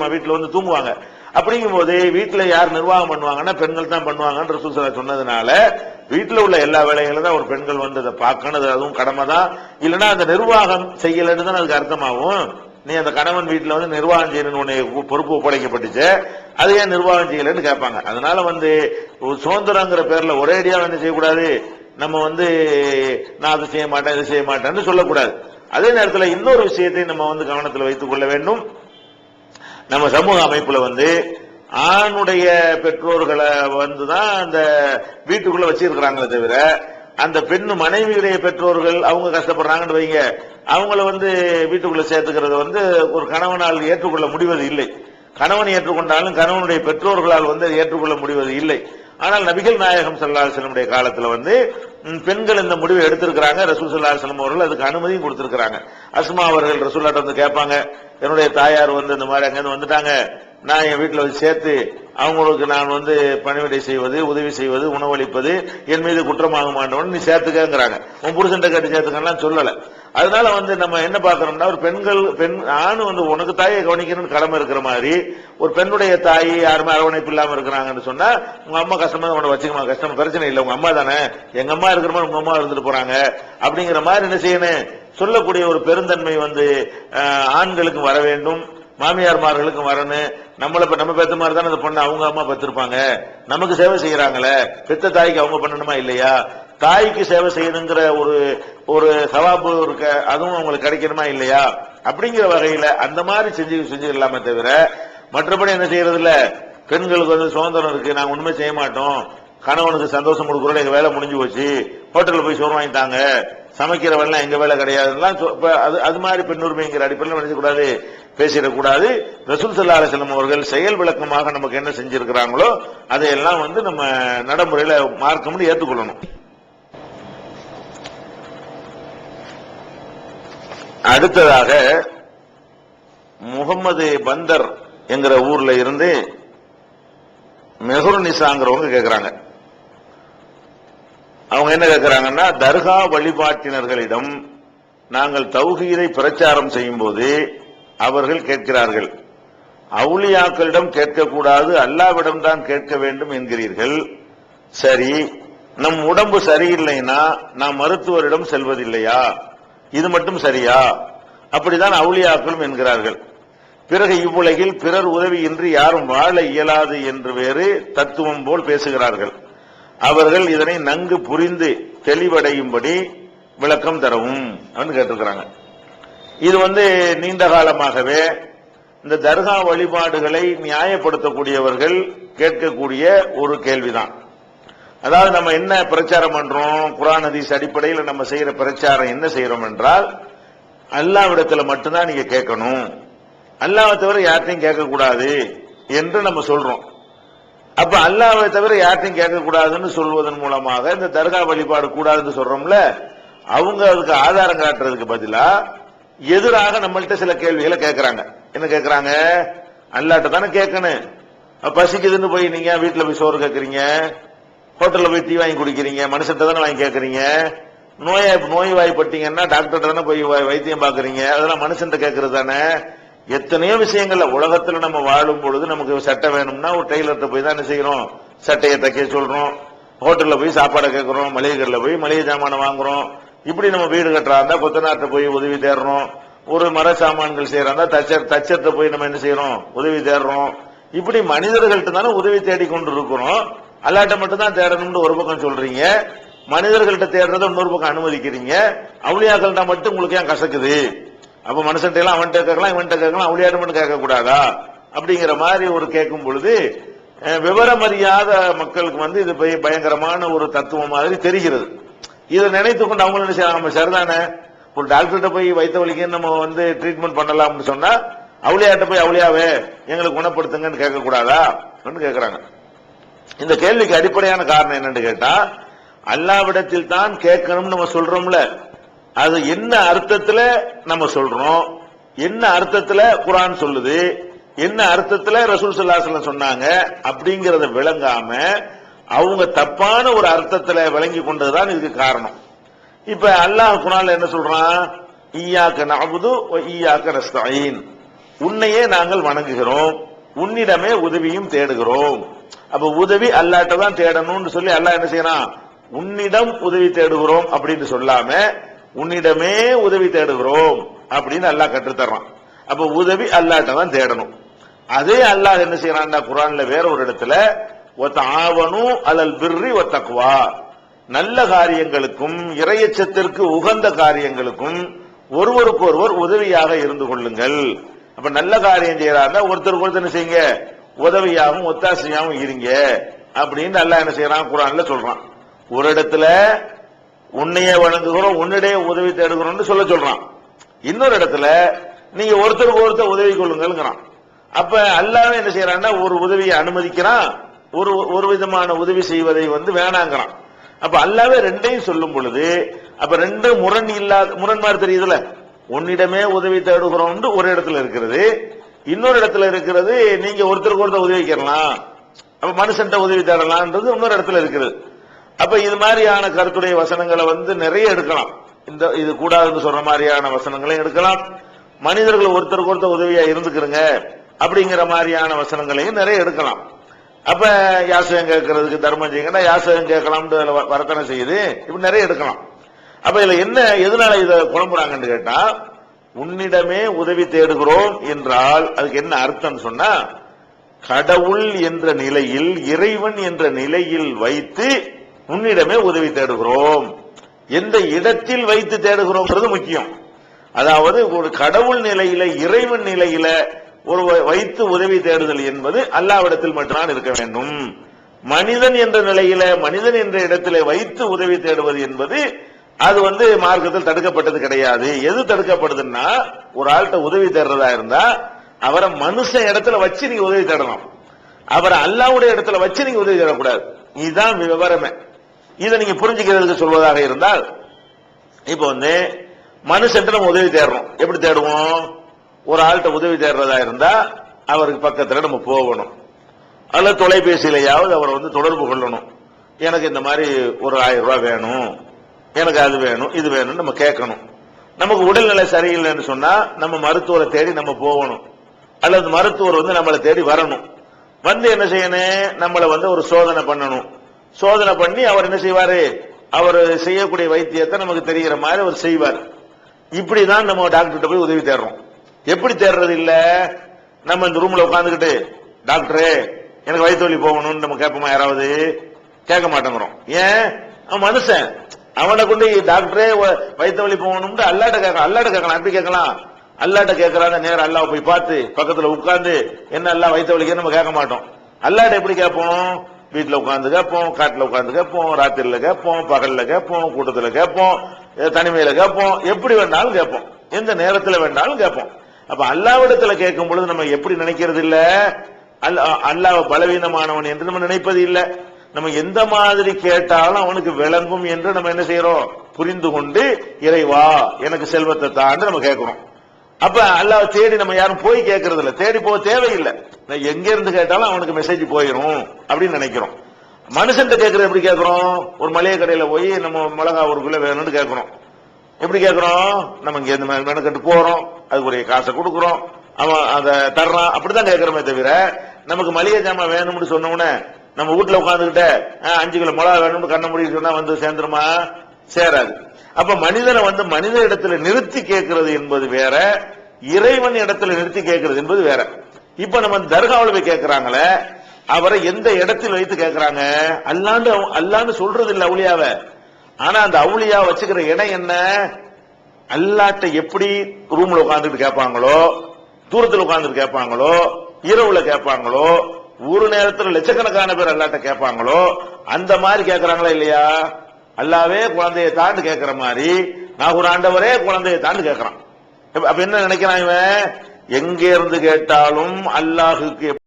வீட்டில் வந்து தூங்குவாங்க. அப்படிங்கும் போது வீட்டில் யார் நிர்வாகம் பண்ணுவாங்கன்னா பெண்கள் தான் பண்ணுவாங்கன்ற ரசூல் சொன்னதுனால வீட்டில் உள்ள எல்லா வேலைகளும் தான் ஒரு பெண்கள் வந்து அதை பார்க்கணும். அதுவும் கடமை தான். இல்லைன்னா அந்த நிர்வாகம் செய்யலன்னு தான் அதுக்கு அர்த்தமாகும். நீ அந்த கணவன் வீட்டில் வந்து நிர்வாகம் செய்யணும்னு உன்னை பொறுப்பு ஒப்படைக்கப்பட்டுச்சு. அது ஏன் நிர்வாகம் செய்யலன்னு கேட்பாங்க. அதனால வந்து சுதந்திரங்கிற சுதந்திரங்கிற பேர்ல ஒரேடியா என்ன செய்யக்கூடாது. நம்ம வந்து நான் அதை செய்ய மாட்டேன் இதை செய்ய மாட்டேன்னு சொல்லக்கூடாது. அதே நேரத்தில் இன்னொரு விஷயத்தை நம்ம வந்து கவனத்தில் வைத்துக் கொள்ள வேண்டும். நம்ம சமூக அமைப்புல வந்து ஆணுடைய பெற்றோர்களை வந்து தான் அந்த வீட்டுக்குள்ள வச்சிருக்கிறாங்களே தவிர அந்த பெண்ணு மனைவியுடைய பெற்றோர்கள் அவங்க கஷ்டப்படுறாங்கன்னு வைங்க. அவங்கள வந்து வீட்டுக்குள்ள சேர்த்துக்கிறது வந்து ஒரு கணவனால் ஏற்றுக்கொள்ள முடிவது இல்லை. கணவன் ஏற்றுக்கொண்டாலும் கணவனுடைய பெற்றோர்களால் வந்து ஏற்றுக்கொள்ள முடிவது இல்லை. ஆனால் நபிகள் நாயகம் ஸல்லல்லாஹு அலைஹி காலத்துல வந்து பெண்கள் இந்த முடிவை எடுத்திருக்கிறாங்க. ரசூல் ஸல்லல்லாஹு அலைஹி அவர்கள் அதுக்கு அனுமதியும் கொடுத்திருக்கிறாங்க. அஸ்மா அவர்கள் ரசூல்லாட்ட வந்து கேட்பாங்க என்னுடைய தாயார் வந்து இந்த மாதிரி அங்கேருந்து வந்துட்டாங்க. நான் என் வீட்டில் வச்சு சேர்த்து அவங்களுக்கு நான் வந்து பணிவிடை செய்வது உதவி செய்வது உணவளிப்பது என் மீது குற்றமாக மாட்டவன் நீ சேர்த்துக்கங்கிறாங்க. உன் புருஷன்ட்ட கட்டி சேர்த்துக்கலாம் சொல்லலை. அதனால வந்து நம்ம என்ன பார்க்கறோம்னா ஒரு பெண்கள் பெண் ஆணும் வந்து உனக்கு தாயை கவனிக்கணும்னு கடமை இருக்கிற மாதிரி ஒரு பெண்ணுடைய தாய் யாருமே அரவணைப்பு இல்லாம இருக்கிறாங்கன்னு சொன்னா உங்க அம்மா கஷ்டமா உன்னை வச்சுக்கமா கஷ்டம் பிரச்சனை இல்லை உங்க அம்மா தானே எங்க அம்மா இருக்கிற மாதிரி உங்க அம்மா இருந்துட்டு போறாங்க அப்படிங்கிற மாதிரி என்ன செய்யணும்? சொல்லக்கூடிய ஒரு பெருந்தன்மை வந்து ஆண்களுக்கு வர வேண்டும் மாமியார்மார்களுக்கும் வரணும். நம்மள இப்ப நம்ம பெத்த மாதிரி தானே அந்த பொண்ணு அவங்க அம்மா பெற்றிருப்பாங்க நமக்கு சேவை செய்யறாங்களே பெத்த தாய்க்கு அவங்க பண்ணணுமா இல்லையா? தாய்க்கு சேவை செய்யணுங்கிற ஒரு ஒரு சவாபு இருக்க அதுவும் அவங்களுக்கு கிடைக்கணுமா இல்லையா? அப்படிங்கிற வகையில அந்த மாதிரி செஞ்சு செஞ்சிடலாமே தவிர மற்றபடி என்ன செய்யறது இல்ல பெண்களுக்கு வந்து சுதந்திரம் இருக்கு நாங்க ஒண்ணுமே செய்ய மாட்டோம். கணவனுக்கு சந்தோஷம் கொடுக்குறோம் எங்க வேலை முடிஞ்சு போச்சு. ஹோட்டலில் போய் சோறு வாங்கிட்டாங்க சமைக்கிற வேலை எங்க வேலை கிடையாதுலாம் அது அது மாதிரி பெண்ணுரிமைங்கிற அடிப்படையில் நினைச்சக்கூடாது பேசிடக்கூடாது. ரசூல் சல்லா அலிஸ்லாம் அவர்கள் செயல் விளக்கமாக நமக்கு என்ன செஞ்சிருக்கிறாங்களோ அதையெல்லாம் வந்து நம்ம நடைமுறையில மார்க்கம்னு ஏற்றுக்கொள்ளணும். அடுத்ததாக முகமது பந்தர் என்கிற ஊர்ல இருந்து மெஹரு நிசாங்கிறவங்க கேட்கிறாங்க அவங்க என்ன கேட்கிறாங்கன்னா தர்கா வழிபாட்டினர்களிடம் நாங்கள் தௌஹீதை பிரச்சாரம் செய்யும் போது அவர்கள் கேட்கிறார்கள். அவுளியாக்களிடம் கேட்கக்கூடாது அல்லாவிடம் தான் கேட்க வேண்டும் என்கிறீர்கள். சரி நம் உடம்பு சரியில்லைன்னா நாம் மருத்துவரிடம் செல்வதில்லையா? இது மட்டும் சரியா? அப்படிதான் அவுளியாக்களும் என்கிறார்கள். பிறகு இவ்வுலகில் பிறர் உதவியின்றி யாரும் வாழ இயலாது என்று வேறு தத்துவம் போல் பேசுகிறார்கள். அவர்கள் இதனை நன்கு புரிந்து தெளிவடையும்படி விளக்கம் தரவும் அப்படின்னு கேட்டிருக்கிறாங்க. இது வந்து நீண்ட காலமாகவே இந்த தர்கா வழிபாடுகளை நியாயப்படுத்தக்கூடியவர்கள் கேட்கக்கூடிய ஒரு கேள்விதான். அதாவது நம்ம என்ன பிரச்சாரம் பண்றோம்? குரான் ஹதீஸ் அடிப்படையில் நம்ம செய்யற பிரச்சாரம் என்ன செய்யறோம் என்றால் அல்லாவிடத்துல மட்டும்தான் நீங்க கேட்கணும். அல்லாவை தவிர யார்ட்டையும் கேட்கக்கூடாது என்று நம்ம சொல்றோம். அப்ப அல்லாவை தவிர யார்ட்டையும் கேட்கக்கூடாதுன்னு சொல்வதன் மூலமாக இந்த தர்கா வழிபாடு கூடாதுன்னு சொல்றோம்ல அவங்க அதுக்கு ஆதாரம் காட்டுறதுக்கு பதிலா எதிராக நம்மள்ட்ட சில கேள்விகளை கேட்கறாங்க. என்ன கேட்கறாங்க? அல்லாட்ட தானே கேட்கணும். பசிக்குதுன்னு போய் நீங்க வீட்டுல போய் சோறு கேட்கறீங்க? ஹோட்டல்ல போய் டீ வாங்கி குடிக்கிறீங்க மனுஷத்தை தானே வாங்கி கேட்கறீங்க நோய் நோய் வாய்ப்பட்டீங்கன்னா டாக்டர் தானே போய் வைத்தியம் பாக்குறீங்க? அதெல்லாம் மனுஷன் கேட்கறது தானே? எத்தனையோ விஷயங்கள்ல உலகத்துல நம்ம வாழும் பொழுது நமக்கு சட்டை வேணும்னா ஒரு டெய்லர்கிட்ட போய் தான் என்ன செய்யறோம்? சட்டையை தைக்க சொல்றோம். ஹோட்டல்ல போய் சாப்பாடை கேட்கறோம் மளிகை கடையில போய் மளிகை சாமானை வாங்குறோம். இப்படி நம்ம வீடு கட்டுறா இருந்தா கொத்தனார்ட்ட போய் உதவி தேடுறோம். ஒரு மர சாமான்கள் செய்யறா தச்சர் தச்சர்கிட்ட போய் நம்ம என்ன செய்யறோம்? உதவி தேடுறோம். இப்படி மனிதர்கள்ட்ட தானே உதவி தேடி கொண்டு இருக்கிறோம். அல்லாட்ட மட்டும் தான் தேடணும்னு ஒரு பக்கம் சொல்றீங்க. மனிதர்கள்ட்ட தேடுறத இன்னொரு பக்கம் அனுமதிக்கிறீங்க. அவுளியாக்கள்கிட்ட மட்டும் உங்களுக்கு ஏன் கசக்குது? அப்ப மனுஷன் எல்லாம் அவன்கிட்ட கேட்கலாம் இவன்கிட்ட கேட்கலாம் அவளியாட்ட மட்டும் கேட்க கூடாதா அப்படிங்கிற மாதிரி ஒரு கேட்கும் பொழுது விவரம் அறியாத மக்களுக்கு வந்து இது பயங்கரமான ஒரு தத்துவம் மாதிரி தெரிகிறது. இதை நினைத்து கொண்டு அவங்க என்ன செய்யலாம் நம்ம சரிதானே? ஒரு டாக்டர்கிட்ட போய் வைத்த வலிக்கு நம்ம வந்து ட்ரீட்மெண்ட் பண்ணலாம்னு சொன்னா அவளியாட்ட போய் அவளியாவே எங்களுக்கு குணப்படுத்துங்கன்னு கேட்க கூடாதா கேட்கறாங்க. இந்த கேள்விக்கு அடிப்படையான காரணம் என்னன்னு கேட்டா அல்லாவிடத்தில் தான் கேட்கணும்னு நம்ம சொல்றோம்ல. அது என்ன அர்த்தத்துல நம்ம சொல்றோம்? என்ன அர்த்தத்துல குரான் சொல்லுது? என்ன அர்த்தத்துல ரசூல் ஸல்லல்லாஹு சொன்னாங்க? அப்படிங்கறத விளங்காம அவங்க தப்பான ஒரு அர்த்தத்துல விளங்கி கொண்டதுதான் இதுக்கு காரணம். இப்ப அல்லாஹ் குரான்ல என்ன சொல்றான்? ஈயாக்க நபுது ஈயாக்க நஸ்தாயின். உன்னையே நாங்கள் வணங்குகிறோம். உன்னிடமே உதவியும் தேடுகிறோம். அப்ப உதவி அல்லாட்ட தான் தேடணும்னு சொல்லி அல்லாஹ் என்ன செய்யறான்? உன்னிடம் உதவி தேடுகிறோம் அப்படின்னு சொல்லாம உன்னிடமே உதவி தேடுகிறோம் அப்படின்னு அல்லாஹ் கற்றுத்தர்றான். அப்ப உதவி அல்லாட்ட தான் தேடணும். அதே அல்லாஹ் என்ன செய்யறான் குரான்ல வேற ஒரு இடத்துல ஒத்த ஆவணும் அலல் பிர்ரி ஒத்தக்குவா நல்ல காரியங்களுக்கும் இறையச்சத்திற்கு உகந்த காரியங்களுக்கும் ஒருவருக்கு ஒருவர் உதவியாக இருந்து கொள்ளுங்கள். அப்ப நல்ல காரியம் செய்யறாங்க ஒருத்தருக்கு ஒருத்தர் செய்யுங்க? உதவியாகவும் ஒத்தாசையாகவும் இருங்க அப்படின்னு அல்லா என்ன செய்யறான்? குரான்ல சொல்றான். ஒரு இடத்துல உன்னையே வழங்குகிறோம் உன்னிடையே உதவி தேடுகிறோம்னு சொல்ல சொல்றான். இன்னொரு இடத்துல நீங்க ஒருத்தருக்கு ஒருத்தர் உதவி கொள்ளுங்கிறான் அப்ப அல்லாஹ் என்ன செய்யறான்னா ஒரு உதவியை அனுமதிக்கிறான் ஒரு ஒரு விதமான உதவி செய்வதை வந்து வேணாங்கிறான். அப்ப அல்லாவே ரெண்டையும் சொல்லும் பொழுது அப்ப ரெண்டு முரண் இல்லாத முரண்மாறு மாதிரி தெரியுதுல உன்னிடமே உதவி தேடுகிறோம் ஒரு இடத்துல இருக்கிறது இன்னொரு இடத்துல இருக்கிறது நீங்க ஒருத்தருக்கு ஒருத்தர் உதவி வைக்கலாம் அப்ப மனுஷன்ட்ட உதவி தேடலாம்ன்றது இன்னொரு இடத்துல இருக்கிறது. அப்ப இது மாதிரியான கருத்துடைய வசனங்களை வந்து நிறைய எடுக்கலாம். இந்த இது கூடாதுன்னு சொல்ற மாதிரியான வசனங்களையும் எடுக்கலாம். மனிதர்கள் ஒருத்தருக்கு ஒருத்தர் உதவியா இருந்துக்கிறங்க அப்படிங்கிற மாதிரியான வசனங்களையும் நிறைய எடுக்கலாம். அப்ப யாசகம் கேட்கறதுக்கு தர்மம் செய்யுங்கன்னா யாசகம் கேட்கலாம்னு வரத்தனை செய்யுது. இப்படி நிறைய எடுக்கலாம். அப்ப இதுல என்ன எதனால இதை குழம்புறாங்கன்னு கேட்டா உன்னிடமே உதவி தேடுகிறோம் என்றால் அதுக்கு என்ன அர்த்தம் சொன்னா கடவுள் என்ற நிலையில் இறைவன் என்ற நிலையில் வைத்து உன்னிடமே உதவி தேடுகிறோம். எந்த இடத்தில் வைத்து தேடுகிறோம்ன்றது முக்கியம். அதாவது ஒரு கடவுள் நிலையில இறைவன் நிலையில ஒரு வ- வைத்து உதவி தேடுதல் என்பது அல்லாவிடத்தில் மட்டும்தான் இருக்க வேண்டும். மனிதன் என்ற நிலையில மனிதன் என்ற இடத்திலே வைத்து உதவி தேடுவது என்பது அது வந்து மார்க்கத்தில் தடுக்கப்பட்டது கிடையாது. எது தடுக்கப்படுதுன்னா ஒரு ஆள்கிட்ட உதவி தேடுறதா இருந்தா அவரை மனுஷன் இடத்துல வச்சு நீங்க உதவி தேடலாம். அவரை அல்லாவுடைய இடத்துல வச்சு நீங்க உதவி தேடக்கூடாது. இதுதான் விவரமே. இதை நீங்க புரிஞ்சுக்கிறதுக்கு சொல்வதாக இருந்தால் இப்போ வந்து மனுஷன் நம்ம உதவி தேடுறோம். எப்படி தேடுவோம்? ஒரு ஆள்கிட்ட உதவி தேடுறதா இருந்தா அவருக்கு பக்கத்துல நம்ம போகணும். அல்ல தொலைபேசியிலையாவது அவரை வந்து தொடர்பு கொள்ளணும். எனக்கு இந்த மாதிரி ஒரு ஆயிரம் ரூபாய் வேணும். எனக்கு அது வேணும் இது வேணும் நம்ம கேட்கணும். நமக்கு உடல்நிலை சரியில்லைன்னு சொன்னா நம்ம மருத்துவரை தேடி நம்ம போகணும். அல்லது மருத்துவர் வந்து நம்மளை தேடி வரணும். வந்து என்ன செய்யணும்? நம்மளை வந்து ஒரு சோதனை பண்ணணும். சோதனை பண்ணி அவர் என்ன செய்வாரு? அவர் செய்யக்கூடிய வைத்தியத்தை நமக்கு தெரிகிற மாதிரி அவர் செய்வார். இப்படிதான் நம்ம டாக்டர்கிட்ட போய் உதவி தேடுறோம். எப்படி தேடுறது இல்ல? நம்ம இந்த ரூம்ல உட்காந்துக்கிட்டு டாக்டரே எனக்கு வயிற்று வலி போகணும்னு நம்ம கேட்போமா யாராவது? கேட்க மாட்டேங்கிறோம். ஏன்? மனுஷன். அவனை கொண்டு டாக்டரே வைத்த வயிற்று வலி போகணும்னு அல்லாட்ட கேட்கலாம். அல்லாட்ட கேட்கலாம். எப்படி கேட்கலாம்? அல்லாட்ட கேட்கறாங்க நேரம் அல்லாஹ் போய் பார்த்து பக்கத்துல உட்காந்து என்ன அல்லா வயிற்று வலிக்கு நம்ம கேட்க மாட்டோம். அல்லாட்ட எப்படி கேட்போம்? வீட்டுல உட்காந்து கேட்போம் காட்டுல உட்காந்து கேட்போம் ராத்திரில கேட்போம் பகல்ல கேட்போம் கூட்டத்துல கேட்போம் தனிமையில் தனிமையில கேட்போம் எப்படி வேணாலும் கேட்போம். எந்த நேரத்துல வேணாலும் கேட்போம். அப்ப அல்லாவிடத்துல கேட்கும் பொழுது நம்ம எப்படி நினைக்கிறது இல்ல அல்ல- அல்லாஹ் பலவீனமானவன் என்று நம்ம நினைப்பது இல்லை. நம்ம எந்த மாதிரி கேட்டாலும் அவனுக்கு விளங்கும் என்று நம்ம என்ன செய்யறோம்? புரிந்து கொண்டு இறைவா எனக்கு செல்வத்தை தாண்டு நம்ம கேட்கிறோம். அப்ப அல்லாஹ் தேடி நம்ம யாரும் போய் கேட்கறது இல்ல தேடி போக தேவையில்லை. நான் எங்க இருந்து கேட்டாலும் அவனுக்கு மெசேஜ் போயிடும் அப்படின்னு நினைக்கிறோம். மனுஷன் கேட்கறது எப்படி கேட்கிறோம்? ஒரு மளிகை கடையில போய் நம்ம மிளகா ஒரு கிலோ வேணும்னு கேட்கிறோம். எப்படி கேட்கிறோம்? நம்ம இங்க இந்த மெனக்கட்டு போறோம். அதுக்குரிய காசை கொடுக்குறோம். அவன் அதை தர்றான். அப்படிதான் கேட்கிறோமே தவிர நமக்கு மளிகை ஜாமான் வேணும்னு சொன்ன உடனே நம்ம வீட்டுல உட்காந்துக்கிட்ட அஞ்சு கிலோ மிளகா வேணும்னு கண்ண முடிவு சொன்னா வந்து சேர்ந்துருமா? சேராது. அப்ப மனிதனை வந்து மனித இடத்துல நிறுத்தி கேட்கறது என்பது வேற இறைவன் இடத்துல நிறுத்தி கேட்கறது என்பது வேற. இப்ப நம்ம தர்காவில் போய் கேட்கிறாங்களே அவரை எந்த இடத்தில் வைத்து கேட்கிறாங்க? அல்லாண்டு அல்லாண்டு அல்லான்னு சொல்றது இல்லை அவுளியாவ. ஆனா அந்த அவுளியா வச்சுக்கிற இடம் என்ன? அல்லாட்ட எப்படி ரூம்ல உட்காந்துட்டு கேட்பாங்களோ தூரத்தில் உட்காந்துட்டு கேட்பாங்களோ இரவுல கேட்பாங்களோ ஒரு நேரத்துல லட்சக்கணக்கான பேர் அல்லாட்ட கேட்பாங்களோ அந்த மாதிரி கேட்கறாங்களா இல்லையா? அல்லாவே குழந்தையை தாண்டு கேட்கிற மாதிரி நான் ஒரு ஆண்டவரே குழந்தையை தாண்டு கேட்கறான் அப்ப அப்ப என்ன நினைக்கிறான் இவன்? எங்க இருந்து கேட்டாலும் அல்லாஹுக்கு